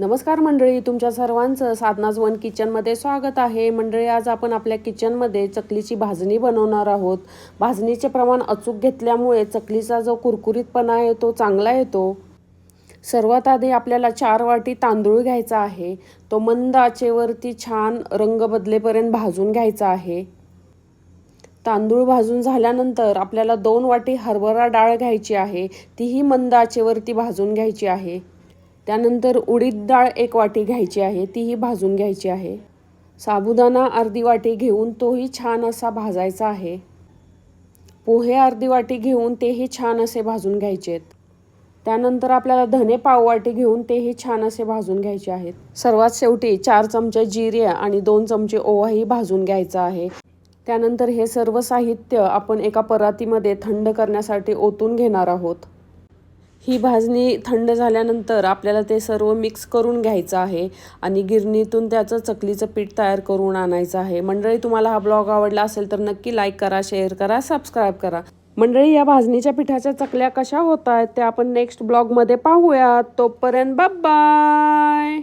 नमस्कार मंडळी तुमच्या सर्वांचं साधनाज वन किचनमध्ये स्वागत आहे. मंडळी आज आपण आपल्या किचनमध्ये चकलीची भाजणी बनवणार आहोत. भाजणीचे प्रमाण अचूक घेतल्यामुळे चकलीचा जो कुरकुरीतपणा आहे तो चांगला येतो. सर्वात आधी आपल्याला चार वाटी तांदूळ घ्यायचा आहे. तो मंद आचेवरती छान रंग बदलेपर्यंत भाजून घ्यायचा आहे. तांदूळ भाजून झाल्यानंतर आपल्याला दोन वाटी हरभरा डाळ घ्यायची आहे. तीही मंद आचेवरती भाजून घ्यायची आहे. त्यानंतर उडीद डाळ एक वाटी घ्यायची आहे तीही भाजून घ्यायची आहे. साबुदाणा अर्धी वाटी घेऊन तोही छान असा भाजायचा आहे. पोहे अर्धी वाटी घेऊन तेही छान असे भाजून घ्यायचे आहेत. त्यानंतर आपल्याला धने पाववाटी घेऊन तेही छान असे भाजून घ्यायचे आहेत. सर्वात शेवटी चार चमचे जिरे आणि दोन चमचे ओवाही भाजून घ्यायचा आहे. त्यानंतर हे सर्व साहित्य आपण एका परातीमध्ये थंड करण्यासाठी ओतून घेणार आहोत. ही भाजणी थंड झाल्यानंतर आपल्याला ते सर्व मिक्स करून घ्यायचं आहे आणि गिरणीतून त्याचं चकलीचं पीठ तयार करून आणायचं आहे. मंडळी तुम्हाला हा ब्लॉग आवडला असेल तर नक्की लाईक करा शेअर करा सबस्क्राईब करा. मंडळी या भाजणीच्या पिठाच्या चकल्या कशा होत आहेत त्या आपण नेक्स्ट ब्लॉगमध्ये पाहूयात. तोपर्यंत बाय